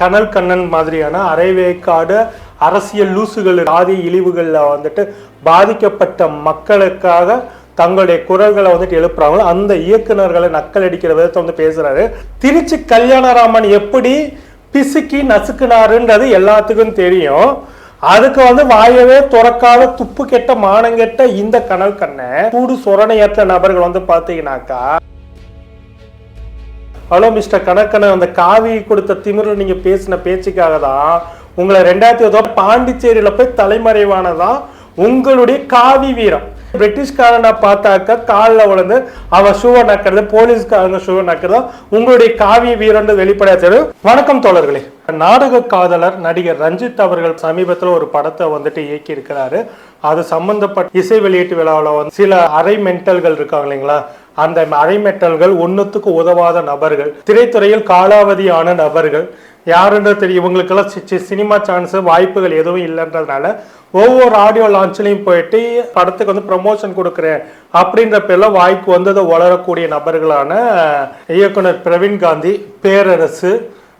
கனல் கண்ணன் மாதிரியான அரைவேக்காடு அரசியல் லூசுகள் ஆதி இழிவுகளில் வந்துட்டு பாதிக்கப்பட்ட மக்களுக்காக தங்களுடைய குரல்களை வந்துட்டு எழுப்புறாங்களோ அந்த இயக்குநர்களை நக்கல் அடிக்கிற விதத்தை வந்து பேசுறாரு. திருச்சி கல்யாணராமன் எப்படி பிசுக்கி நசுக்குனாருன்றது எல்லாத்துக்கும் தெரியும். அதுக்கு வந்து வாயவே துறக்காத துப்பு கெட்ட மானங்கெட்ட இந்த கனல் கண்ணை கூடு சொரணையற்ற நபர்கள் வந்து பாத்தீங்கன்னாக்கா ஹலோ மிஸ்டர் கணக்கனை அந்த காவி கொடுத்த திமிரில் நீங்க பேசின பேச்சுக்காக தான் உங்களை ரெண்டாயிரத்தி ஏதோ பாண்டிச்சேரியில போய் தலைமறைவானதான் உங்களுடைய காவி வீரம். பிரிட்டிஷ்காரனை பார்த்தாக்க காலில் விழுந்து அவன் ஷூவை நக்கிறது போலீஸ்காரங்க ஷூவை நக்கிறது உங்களுடைய காவி வீரன் வெளிப்படையா தெரியும் வணக்கம் தோழர்களே. நாடக காதலர் நடிகர் ரஞ்சித் அவர்கள் சமீபத்தில் ஒரு படத்தை வந்துட்டு இயக்கி இருக்கிறாரு அது சம்பந்தப்பட்ட இசை வெளியீட்டு விழாவில் வந்து சில அரை மென்டல்கள் இருக்காங்க இல்லைங்களா? அந்த அரைமெட்டல்கள் ஒன்றுத்துக்கு உதவாத நபர்கள் திரைத்துறையில் காலாவதியான நபர்கள். யாருன்றது தெரியும் இவங்களுக்கெல்லாம் சி- சி- சினிமா சான்ஸ் வாய்ப்புகள் எதுவும் இல்லைன்றதுனால ஒவ்வொரு ஆடியோ லான்ச்லையும் போயிட்டு படத்துக்கு வந்து ப்ரமோஷன் கொடுக்குறேன் அப்படின்ற பேரில் வாய்க்கு வந்ததை வளரக்கூடிய நபர்களான இயக்குனர் பிரவீன் காந்தி பேரரசு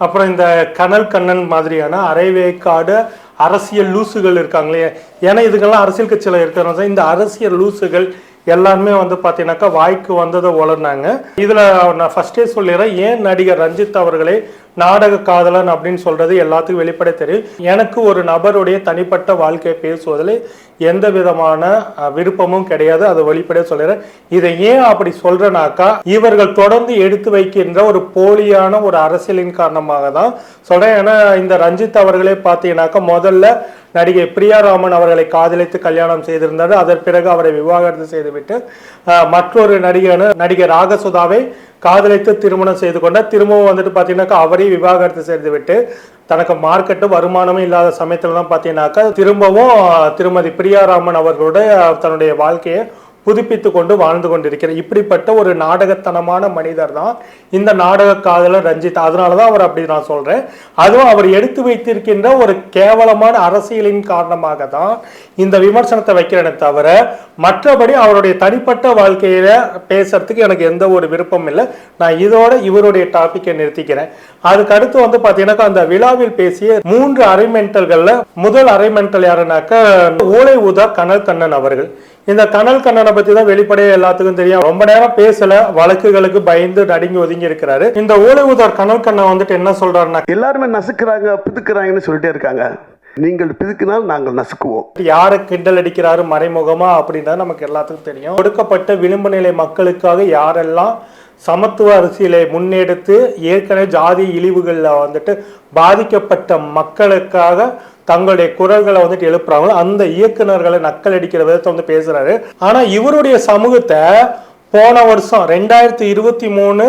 அப்புறம் இந்த கனல் கண்ணன் மாதிரியான அரைவேக்காடு அரசியல் லூசுகள் இருக்காங்களே ஏன்னா இதுக்கெல்லாம் அரசியல் கட்சியில் இருக்கிறவங்க இந்த அரசியல் லூசுகள் எல்லாருமே வந்து பார்த்தீங்கன்னாக்கா வாய்க்கு வந்ததை உளர்னாங்க இதில் நான் ஃபஸ்ட்டே சொல்லிடுறேன் ஏன் நடிகர் ரஞ்சித் அவர்களே நாடக காதலன் அப்படின்னு சொல்றது எல்லாத்துக்கும் வெளிப்படை தெரியும். எனக்கு ஒரு நபருடைய தனிப்பட்ட வாழ்க்கையை பேசுவதில் எந்த விதமான விருப்பமும் கிடையாது. அதை வெளிப்படையாக சொல்லிடுறேன். இதை ஏன் அப்படி சொல்றேனாக்கா இவர்கள் தொடர்ந்து எடுத்து வைக்கின்ற ஒரு போலியான ஒரு அரசியலின் காரணமாக தான் சொல்றேன். ஏன்னா இந்த ரஞ்சித் அவர்களே பார்த்தீங்கன்னாக்கா முதல்ல நடிகை பிரியாராமன் அவர்களை காதலித்து கல்யாணம் செய்திருந்தார். அதன் பிறகு அவரை விவாகரத்து செய்துவிட்டு மற்றொரு நடிகர் நடிகர் ராகசுதாவை காதலித்து திருமணம் செய்து கொண்ட திரும்பவும் வந்துட்டு பார்த்தீங்கன்னாக்கா அவரையும் விவாகரத்து செய்துவிட்டு தனக்கு மார்க்கெட்டு வருமானமும் இல்லாத சமயத்தில் தான் பார்த்தீங்கன்னாக்கா திரும்பவும் திருமதி பிரியாராமன் அவர்களுடைய தன்னுடைய வாழ்க்கையை புதுப்பித்து கொண்டு வாழ்ந்து கொண்டிருக்கிறார். இப்படிப்பட்ட ஒரு நாடகத்தனமான மனிதர் தான் இந்த நாடக காதலர் ரஞ்சித். அதனால தான் அவர் அப்படி நான் சொல்றேன். அதுவும் அவர் எடுத்து வைத்திருக்கின்ற ஒரு கேவலமான அரசியலின் காரணமாக தான் இந்த விமர்சனத்தை வைக்கிறேனே தவிர மற்றபடி அவருடைய தனிப்பட்ட வாழ்க்கையில பேசுறதுக்கு எனக்கு எந்த ஒரு விருப்பம் இல்லை. நான் இதோட இவருடைய டாபிக்கை நிறுத்திக்கிறேன். அதுக்கு அடுத்து வந்து பாத்தீங்கன்னா அந்த விழாவில் பேசிய மூன்று அரைமென்டல்கள்ல முதல் அரைமென்டல் யாருனாக்க ஓலை ஊதா கனல் கண்ணன் அவர்கள். இந்த கனல் கண்ணனை பத்தி தான் வெளிப்படையா எல்லாத்துக்கும் தெரியும். ரொம்ப நேரம் பேசல வழக்குகளுக்கு பயந்து நடுங்கி ஒதுங்கி இருக்கிறாரு. இந்த ஓலை உதவர் கனல் கண்ணன் வந்துட்டு என்ன சொல்றாருன்னா எல்லாருமே நசுக்கிறாங்க புதுக்கிறாங்கன்னு சொல்லிட்டே இருக்காங்க. நீங்கள் பிதுக்கினால் நாங்கள் நசுக்குவோம். யாரை கிண்டல் அடிக்கிறாரு மறைமுகமா அப்படின்றது நமக்கு எல்லாத்துக்கும் தெரியும். கொடுக்கப்பட்ட விளிம்பு நிலை மக்களுக்காக யாரெல்லாம் சமத்துவ அரசியலை முன்னெடுத்து ஏற்கனவே ஜாதி இழிவுகளில் வந்துட்டு பாதிக்கப்பட்ட மக்களுக்காக தங்களுடைய குரல்களை வந்துட்டு எழுப்புறாங்களோ அந்த இயக்குனர்களை நக்கல் அடிக்கிற விதத்தை வந்து பேசுறாரு. ஆனா இவருடைய சமூகத்தை போன வருஷம் ரெண்டாயிரத்தி இருபத்தி மூணு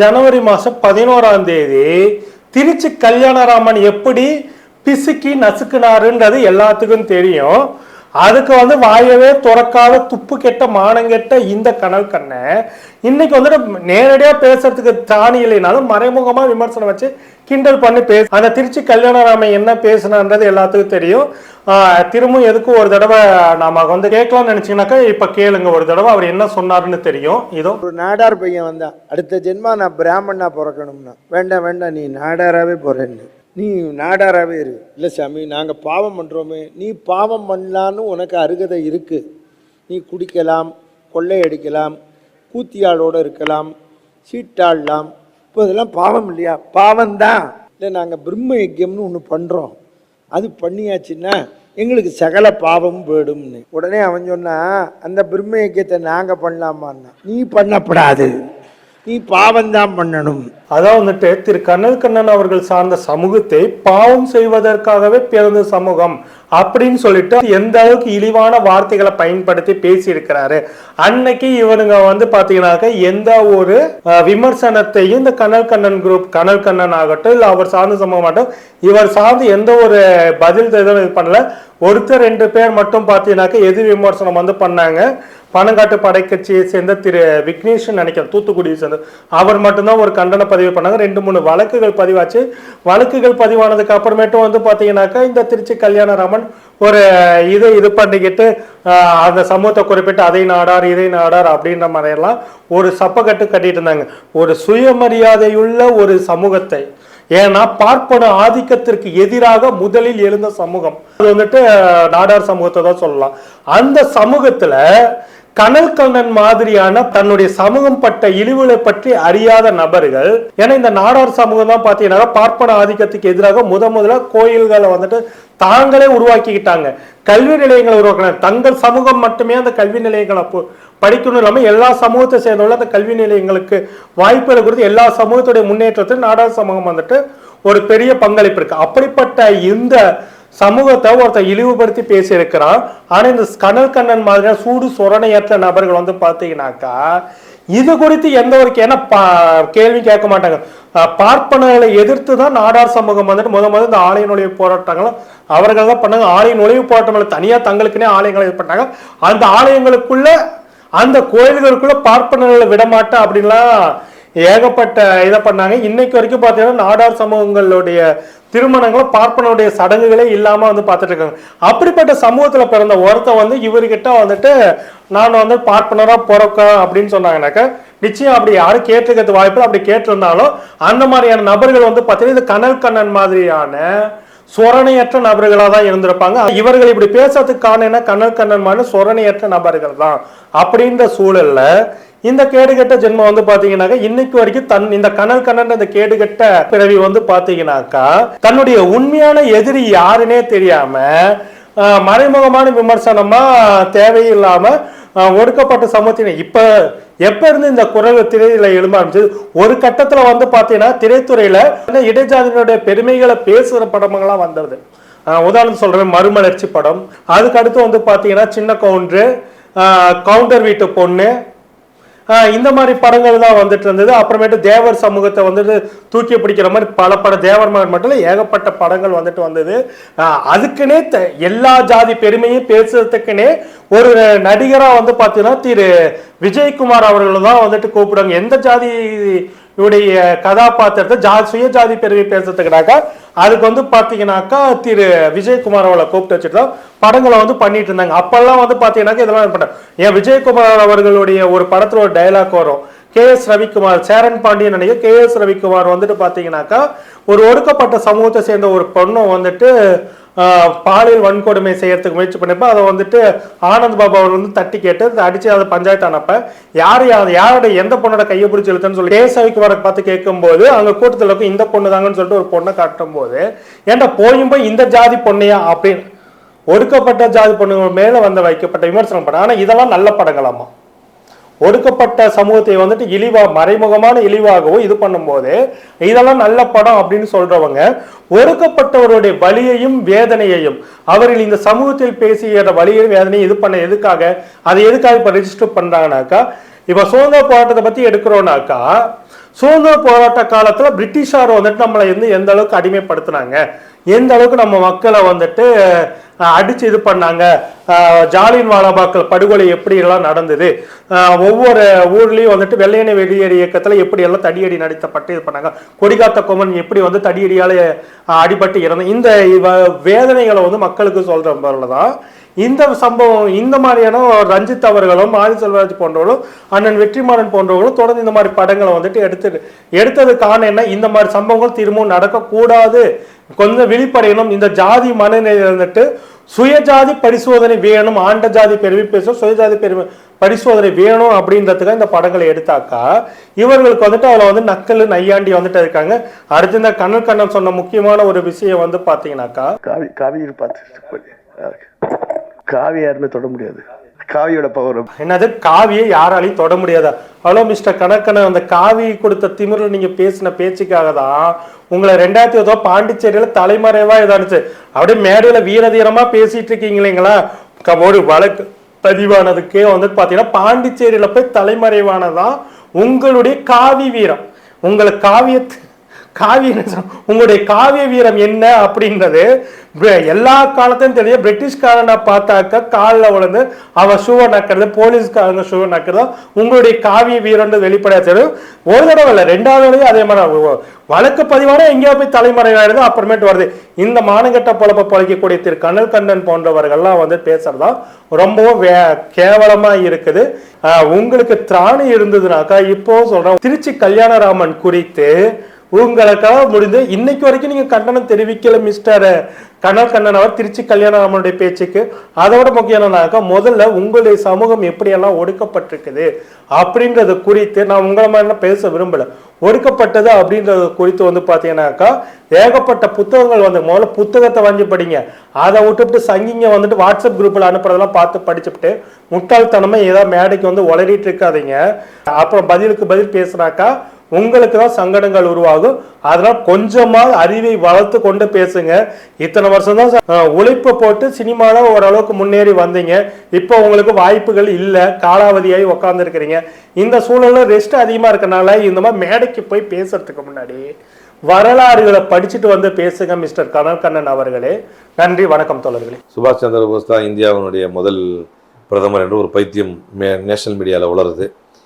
ஜனவரி மாசம் பதினோராம் தேதி திருச்சி கல்யாணராமன் எப்படி பிசுக்கி நசுக்குனாருன்றது எல்லாத்துக்கும் தெரியும். அதுக்கு வந்து வாயவே துறக்காத துப்பு கெட்ட மானங்கெட்ட இந்த கனல் கண்ணை இன்னைக்கு வந்துட்டு நேரடியாக பேசுறதுக்கு தானி இல்லைனாலும் மறைமுகமாக விமர்சனம் வச்சு கிண்டல் பண்ணி பேச அந்த திருச்சி கல்யாணராமன் என்ன பேசுனான்றது எல்லாத்துக்கும் தெரியும். திரும்பவும் எதுக்கும் ஒரு தடவை நாம வந்து கேட்கலாம்னு நினச்சிங்கனாக்கா இப்போ கேளுங்க. ஒரு தடவை அவர் என்ன சொன்னாருன்னு தெரியும். இதோ. ஒரு நாடார் பையன் வந்தான். அடுத்த ஜென்மா நான் பிராமணா பிறக்கணும்னா. வேண்டாம் வேண்டாம் நீ நாடாராகவே போறேன்னு. நீ நாடாராகவே இரு. இல்லை சாமி நாங்கள் பாவம் பண்ணுறோமே நீ பாவம் பண்ணலான்னு உனக்கு அருகதை இருக்குது நீ குடிக்கலாம் கொள்ளையடிக்கலாம் கூத்தியாளோடு இருக்கலாம் சீட்டாடலாம். இப்போ இதெல்லாம் பாவம் இல்லையா? பாவம்தான். இல்லை நாங்கள் பிரம்ம யஜ்யம்னு ஒன்று பண்ணுறோம் அது பண்ணியாச்சுன்னா எங்களுக்கு சகல பாவமும் போயிடும்னு. உடனே அவன் சொன்னா அந்த பிரம்ம யஜ்யத்தை நாங்கள் பண்ணலாமான்னா நீ பண்ணப்படாது. நீ பாவம்தான் பண்ணணும். அதான் வந்துட்டு திரு கண்ணல் கண்ணன் அவர்கள் சார்ந்த சமூகத்தை பாவம் செய்வதற்காகவே பிறந்த சமூகம். அப்படின்னு சொல்லிட்டு எந்த அளவுக்கு இழிவான வார்த்தைகளை பயன்படுத்தி பேசியிருக்கிறாரு. அன்னைக்கு இவனுங்க வந்து பாத்தீங்கன்னாக்க எந்த ஒரு விமர்சனத்தையும் இந்த கனல் கண்ணன் குரூப் கனல் கண்ணன் ஆகட்டும் இல்ல அவர் சார்ந்த சம்பவம் ஆகட்டும் இவர் சார்ந்து எந்த ஒரு பதில் எதுவும் இது பண்ணல. ஒருத்தர் ரெண்டு பேர் மட்டும் பாத்தீங்கன்னாக்க எது விமர்சனம் வந்து பண்ணாங்க. பனங்காட்டு படைக்கட்சியை சேர்ந்த திரு விக்னேஷன் நினைக்கிறேன் தூத்துக்குடியை சேர்ந்த அவர் மட்டும்தான் ஒரு கண்டன பதிவு பண்ணாங்க. ரெண்டு மூணு வழக்குகள் பதிவாச்சு. வழக்குகள் பதிவானதுக்கு அப்புறமேட்டும் வந்து பார்த்தீங்கன்னாக்கா இந்த திருச்சி கல்யாண ராமன் ஒரு இது இது பண்ணிக்கிட்டு அந்த சமூகத்தை குறிப்பிட்டு அதை நாடார் இதை நாடார் அப்படின்ற மாதிரியெல்லாம் ஒரு சப்பக்கட்டு கட்டிட்டு இருந்தாங்க. ஒரு சுயமரியாதையுள்ள ஒரு சமூகத்தை. ஏன்னா பார்ப்பன ஆதிக்கத்திற்கு எதிராக முதலில் எழுந்த சமூகம். அது வந்துட்டு நாடார் சமூகத்தை தான் சொல்லலாம். அந்த சமூகத்துல கனல் கண்ணன் மாதிரியான தன்னுடைய சமூகம் பட்ட இழிவுகளை பற்றி அறியாத நபர்கள். ஏன்னா இந்த நாடார் சமூகம் தான் பார்த்தீங்கன்னா பார்ப்பன ஆதிக்கத்துக்கு எதிராக முத முதல்ல கோயில்களை வந்துட்டு தாங்களே உருவாக்கிக்கிட்டாங்க. கல்வி நிலையங்களை உருவாக்கினாங்க தங்கள் சமூகம் மட்டுமே அந்த கல்வி நிலையங்களை படிக்கணும் இல்லாமல் எல்லா சமூகத்தை சேர்ந்தவங்களும் அந்த கல்வி நிலையங்களுக்கு வாய்ப்புகளை கொடுத்து எல்லா சமூகத்துடைய முன்னேற்றத்தில் நாடார் சமூகம் வந்துட்டு ஒரு பெரிய பங்களிப்பு இருக்கு. அப்படிப்பட்ட இந்த சமூகத்தை ஒருத்தர் இழிவுபடுத்தி பேசியிருக்கிறான். ஆனால் இந்த கனல் கண்ணன் மாதிரியான சூடு சொரணையற்ற நபர்கள் வந்து பார்த்தீங்கன்னாக்கா இது குறித்து எந்த ஒரு ஏன்னா கேள்வி கேட்க மாட்டாங்க. பார்ப்பனர்களை எதிர்த்து தான் நாடார் சமூகம் வந்துட்டு முத முதல் இந்த ஆலய நுழைவு போராட்டங்களும் அவர்கள் தான் பண்ணாங்க. ஆலய நுழைவு போராட்டங்கள் தனியாக தங்களுக்குன்னே ஆலயங்களை இது பண்ணாங்க. அந்த ஆலயங்களுக்குள்ள அந்த கோயில்களுக்குள்ள பார்ப்பனர்களை விடமாட்டேன் அப்படின்லாம் ஏகப்பட்ட இதை பண்ணாங்க. இன்னைக்கு வரைக்கும் பார்த்தீங்கன்னா நாடார் சமூகங்களுடைய திருமணங்களும் பார்ப்பனுடைய சடங்குகளே இல்லாம வந்து பார்த்துட்டு இருக்காங்க. அப்படிப்பட்ட சமூகத்துல பிறந்த ஒருத்தன் வந்து இவர்கிட்ட வந்துட்டு நான் வந்து பார்ப்பனரா பிறக்க? அப்படின்னு சொன்னாங்கனாக்க நிச்சயம் அப்படி யாரும் கேட்டிருக்கிறது வாய்ப்பு அப்படி கேட்டிருந்தாலும் அந்த மாதிரியான நபர்கள் வந்து பார்த்தீங்கன்னா இது கனல் கண்ணன் மாதிரியான சொரணையற்ற நபர்களாக தான் இருந்திருப்பாங்க. இவர்கள் இப்படி பேசுறதுக்கு காரணம் என்ன? கண்ணல் கண்ணன் மாதிரி சொரணையற்ற நபர்கள் தான். அப்படின்ற சூழல்ல இந்த கேடுகட்ட ஜென்மம் வந்து பாத்தீங்கன்னாக்கா இன்னைக்கு வரைக்கும் தன் இந்த கனல் கண்ணன் இந்த கேடுகட்ட பிறவி வந்து பாத்தீங்கன்னாக்கா தன்னுடைய உண்மையான எதிரி யாருன்னே தெரியாம மறைமுகமான விமர்சனமா தேவையில்லாம ஒடுக்கப்பட்ட சமூகத்தின இப்ப எப்ப இருந்து இந்த குரல் திரையில எழும்ப ஆரம்பிச்சது? ஒரு கட்டத்துல வந்து பாத்தீங்கன்னா திரைத்துறையில இடைஜாதியினுடைய பெருமைகளை பேசுற படமெல்லாம் வந்தது. உதாரணம் சொல்றேன் மறுமலர்ச்சி படம். அதுக்கு அடுத்து வந்து பாத்தீங்கன்னா சின்ன கவுண்டரு கவுண்டர் வீட்டு பொண்ணு இந்த மாதிரி படங்கள் தான் வந்துட்டு இருந்தது. அப்புறமேட்டு தேவர் சமூகத்தை வந்துட்டு தூக்கி பிடிக்கிற மாதிரி பல பட தேவர் மகன் மட்டும் இல்லை ஏகப்பட்ட படங்கள் வந்துட்டு வந்தது. அதுக்குன்னே த- எல்லா ஜாதி பெருமையும் பேசுறதுக்குன்னே ஒரு நடிகராக வந்து பார்த்தீங்கன்னா திரு விஜயகுமார் அவர்கள் தான் வந்துட்டு கூப்பிடுவாங்க. எந்த ஜாதி இவருடைய கதாபாத்திரத்தை ஜா சுயஜாதி பெருமை பேசுறதுக்குனாக்கா அதுக்கு வந்து பார்த்தீங்கன்னாக்கா திரு விஜயகுமார் அவளை கூப்பிட்டு வச்சுட்டு தான் படங்களை வந்து பண்ணிட்டு இருந்தாங்க. அப்பெல்லாம் வந்து பார்த்தீங்கன்னாக்கா இதெல்லாம் பண்ண ஏன் விஜயகுமார் அவர்களுடைய ஒரு படத்தில் ஒரு டைலாக் வரும். கே எஸ் ரவிக்குமார் சேரன் பாண்டியன் நினைக்க கே எஸ் ரவிக்குமார் வந்துட்டு பார்த்தீங்கன்னாக்கா ஒரு ஒடுக்கப்பட்ட சமூகத்தை சேர்ந்த ஒரு பொண்ணும் வந்துட்டு பாலியல் வன்கொடுமை செய்யறதுக்கு முயற்சி பண்ணப்போ அதை வந்துட்டு ஆனந்த் பாபா அவர் வந்து தட்டி கேட்டு அதை அடிச்சு அதை பஞ்சாயத்து அனுப்ப யார் யார் யாரோட எந்த பொண்ணோட கையை பிடிச்சி இழுத்துன்னு சொல்லி கேசவிக்கு வர பார்த்து கேட்கும்போது அங்கே கூட்டத்தில் இருக்கும் இந்த பொண்ணு தாங்கன்னு சொல்லிட்டு ஒரு பொண்ணை காட்டும் போது ஏன்டா போயும் போய் இந்த ஜாதி பொண்ணையா அப்படின்னு ஒடுக்கப்பட்ட ஜாதி பொண்ணுங்க மேலே வந்து வைக்கப்பட்ட விமர்சனம் படம் ஆனால் இதெல்லாம் நல்ல படங்களாமா ஒடுக்கப்பட்ட சமூகத்தை வந்துட்டு இழிவா மறைமுகமான இழிவாகவும் இது பண்ணும்போது இதெல்லாம் நல்ல படம் அப்படின்னு சொல்றவங்க ஒடுக்கப்பட்டவருடைய வலியையும் வேதனையையும் அவர்கள் இந்த சமூகத்தில் பேசிய வலியையும் வேதனையும் இது பண்ண எதுக்காக? அதை எதுக்காக இப்ப ரெஜிஸ்டர் பண்றாங்கனாக்கா இப்ப சுதந்திர போராட்டத்தை பத்தி எடுக்கிறோம்னாக்கா சுதந்திர போராட்ட காலத்துல பிரிட்டிஷார் வந்துட்டு நம்மளை வந்து எந்த அளவுக்கு அடிமைப்படுத்தினாங்க? எந்த அளவுக்கு நம்ம மக்களை வந்துட்டு அடித்து அடிச்சு இது பண்ணாங்க? ஜாலியின் ஜாலியன் வாலாபாக்கள் படுகொலை எப்படி எல்லாம் நடந்தது? ஒவ்வொரு ஊர்லயும் வந்துட்டு வெள்ளையனை வெளியேறு இயக்கத்துல எப்படி எல்லாம் தடியடி நடத்தப்பட்டு இது பண்ணாங்க? கொடிகாத்த கொமன் எப்படி வந்து தடியடியால அடிபட்டு இறந்த இந்த வேதனைகளை வந்து மக்களுக்கு சொல்ற மாதிரில தான் இந்த சம்பவம் இந்த மாதிரியான ரஞ்சித் அவர்களும் ஆதி செல்வராஜ் போன்றவர்களும் அண்ணன் வெற்றிமாறன் போன்றவர்களும் தொடர்ந்து இந்த மாதிரி படங்களை வந்துட்டு எடுத்து எடுத்தது காரணம் என்ன? இந்த மாதிரி சம்பவங்கள் திரும்பவும் நடக்கக்கூடாது. கொஞ்சம் விழிப்படையணும். இந்த ஜாதி மனநிலையில் இருந்துட்டு சுயஜாதி பரிசோதனை வேணும். ஆண்ட ஜாதி பெருமை பேசும் சுயஜாதி பெருமை பரிசோதனை வேணும் அப்படின்றதுக்காக இந்த படங்களை எடுத்தாக்கா இவர்களுக்கு வந்துட்டு அதில் வந்து நக்கல் நையாண்டி வந்துட்டு இருக்காங்க. அடுத்து இந்த கண்ணல் கண்ணன் சொன்ன முக்கியமான ஒரு விஷயம் வந்து பார்த்தீங்கன்னாக்கா காவி காவியை பார்த்து காவி யாருமே தொட முடியாது. காவியோட பவர் என்னது? காவியை யாராலையும் தொட முடியாதா? ஹலோ மிஸ்டர் கணக்கனை அந்த காவி கொடுத்த திமிரில் நீங்க பேசின பேச்சுக்காக தான் உங்களை ரெண்டாயிரத்தி ஏதோ பாண்டிச்சேரியில தலைமறைவா இதானுச்சு. அப்படியே மேடையில வீரதீரமா பேசிட்டு இருக்கீங்களேங்களா ஒரு வழக்கு பதிவானதுக்கே வந்து பாத்தீங்கன்னா பாண்டிச்சேரியில போய் தலைமறைவானதான் உங்களுடைய காவி வீரம். உங்களை காவியத்தை காவிய உங்களுடைய காவிய வீரம் என்ன அப்படின்றது எல்லா காலத்தையும் தெரியும் பிரிட்டிஷ்காரனை பார்த்தாக்க காலில் விழுந்து அவன் ஷூவை நக்கிறது போலீஸ்காரங்க ஷூவை நக்கிறது உங்களுடைய காவிய வீரம்ன்றது வெளிப்படையா தெரியும் ஒரு தடவை இல்லை ரெண்டாவது தடவை அதே மாதிரி வழக்கு பதிவான எங்கேயோ போய் தலைமறைவாயிடுது அப்புறமேட்டு வருது. இந்த மானங்கட்ட பொழப்ப பழக்கக்கூடிய திரு கண்ணல் கண்ணன் போன்றவர்கள்லாம் வந்து பேசுறதா ரொம்பவும் வே கேவலமா இருக்குது. ஆஹ் உங்களுக்கு திராணி இருந்ததுனாக்கா இப்போ சொல்றேன் திருச்சி கல்யாணராமன் குறித்து உங்களுக்காக முடிந்து இன்னைக்கு வரைக்கும் நீங்க கண்டனம் தெரிவிக்கல மிஸ்டர் கனல் கண்ணன் அவர் திருச்சி கல்யாணராமனுடைய பேச்சுக்கு. அதோட முக்கியமானதாக முதல்ல உங்களுடைய சமூகம் எப்படியெல்லாம் ஒடுக்கப்பட்டிருக்குது அப்படின்றது குறித்து நான் உங்களை மாதிரிலாம் பேச விரும்பல. ஒடுக்கப்பட்டது அப்படின்றது குறித்து வந்து பார்த்தீங்கன்னாக்கா ஏகப்பட்ட புத்தகங்கள் வந்து முதல்ல புத்தகத்தை வாங்கி படிங்க. அதை விட்டுவிட்டு சங்கிங்க வந்துட்டு வாட்ஸ்அப் குரூப்பில் அனுப்புறதெல்லாம் பார்த்து படிச்சுட்டு முட்டாள்தனமாக ஏதாவது மேடைக்கு வந்து உளறிட்டு இருக்காதீங்க. அப்புறம் பதிலுக்கு பதில் பேசுனாக்கா உங்களுக்கு தான் சங்கடங்கள் உருவாகும். அதனால் கொஞ்சமா அறிவை வளர்த்து கொண்டு பேசுங்க. இத்தனை வருஷம் தான் உழைப்பு போட்டு சினிமாவில் ஓரளவுக்கு முன்னேறி வந்தீங்க. இப்போ உங்களுக்கு வாய்ப்புகள் இல்லை. காலாவதியாகி உக்காந்துருக்கிறீங்க. இந்த சூழலில் ரெஸ்ட் அதிகமாக இருக்கனால இந்த மாதிரி மேடைக்கு போய் பேசுறதுக்கு முன்னாடி வரலாறுகளை படிச்சுட்டு வந்து பேசுங்க மிஸ்டர் கனல் கண்ணன் அவர்களே. நன்றி வணக்கம் தோழர்களே. சுபாஷ் சந்திர போஸ் தான் இந்தியாவினுடைய முதல் பிரதமர் என்று ஒரு பைத்தியம் மே- நேஷனல் மீடியாவில் உளருது.